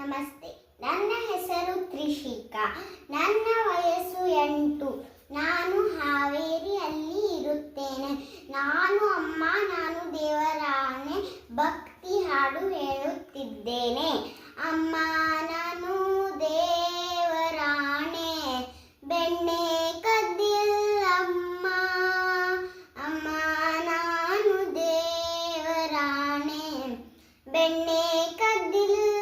ನಮಸ್ತೆ. ನನ್ನ ಹೆಸರು ತ್ರಿಷಿಕಾ ನನ್ನ ವಯಸ್ಸು ಎಂಟು. ನಾನು ಹಾವೇರಿಯಲ್ಲಿ ಇರುತ್ತೇನೆ. ನಾನು ಅಮ್ಮ, ನಾನು ದೇವರಾನೆ ಭಕ್ತಿ ಹಾಡು ಹೇಳುತ್ತಿದ್ದೇನೆ. ಅಮ್ಮ, ನಾನು ದೇವರಾಣೆ. ಬೆಣ್ಣೆ ಕದ್ದಿಲ್ಲಮ್ಮ ಅಮ್ಮ. ನಾನು ದೇವರಾಣೆ. ಬೆಣ್ಣೆ ಕದ್ದಿಲ್ಲ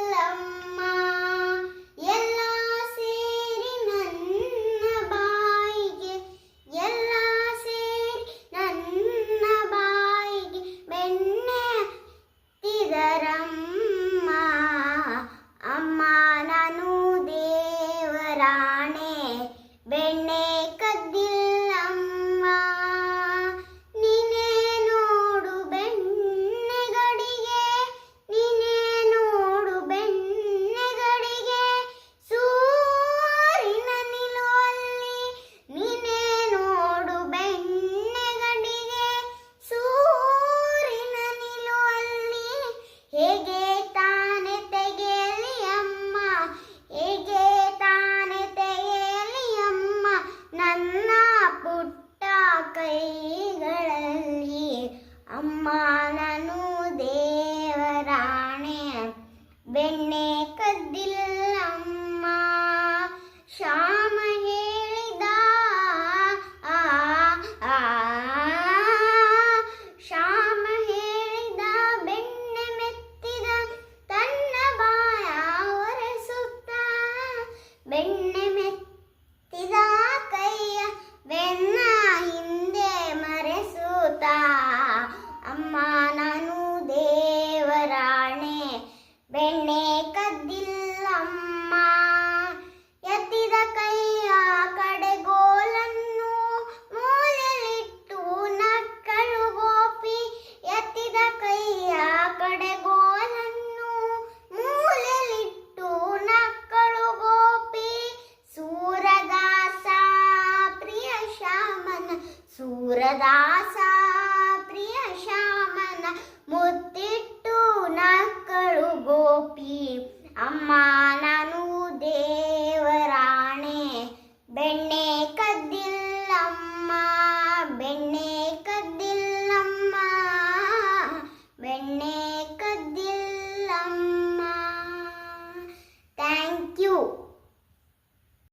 ಕೈಗಳಲ್ಲಿ ಅಮ್ಮನನು ದೇವರಾಣೆ. ಬೆಣ್ಣೆ ಕದ್ದಿಲ್ಲಮ್ಮ. புரதா